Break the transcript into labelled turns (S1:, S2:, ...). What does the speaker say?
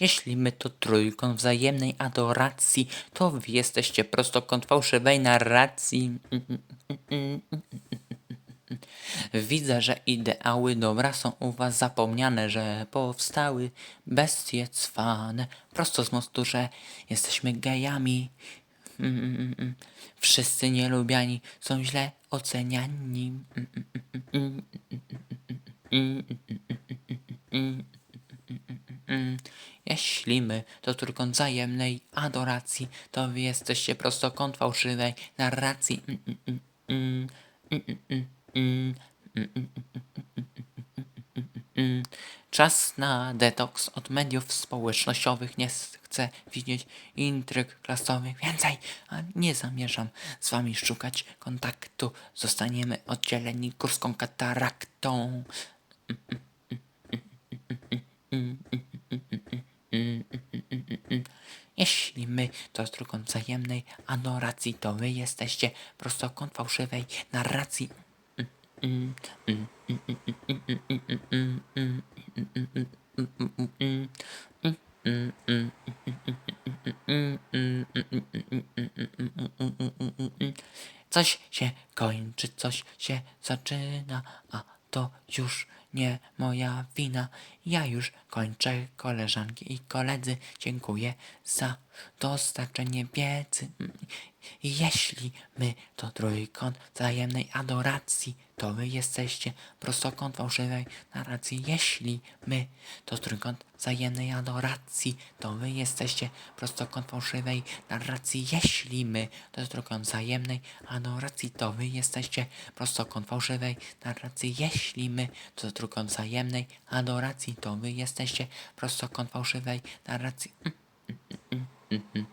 S1: Jeśli my to trójkąt wzajemnej adoracji, to wy jesteście prostokąt fałszywej narracji. Widzę, że ideały dobra są u was zapomniane, że powstały bestie cwane prosto z mostu, że jesteśmy gejami. Wszyscy nielubiani są źle oceniani. Jeśli my to trójkąt wzajemnej adoracji, to wy jesteście prostokąt fałszywej narracji. Mm, mm, mm, mm, mm, mm, Czas na detoks od mediów społecznościowych. Nie chcę widzieć intryg klasowych więcej, a nie zamierzam z wami szukać kontaktu. Zostaniemy oddzieleni górską kataraktą. Jeśli my to trójkąt wzajemnej adoracji, to wy jesteście prostokąt fałszywej narracji. Coś się kończy, coś się zaczyna, a to już nie moja wina. Ja już kończę, koleżanki i koledzy. Dziękuję za dostarczenie wiedzy. Jeśli my to trójkąt wzajemnej adoracji, to wy jesteście prostokąt fałszywej narracji. Jeśli my to trójkąt wzajemnej adoracji, to wy jesteście prostokąt fałszywej narracji. Jeśli my to trójkąt wzajemnej adoracji, to wy jesteście prostokąt fałszywej narracji. Jeśli my to trójkąt drugą wzajemnej adoracji, to wy jesteście prostokąt fałszywej narracji. Mm-mm.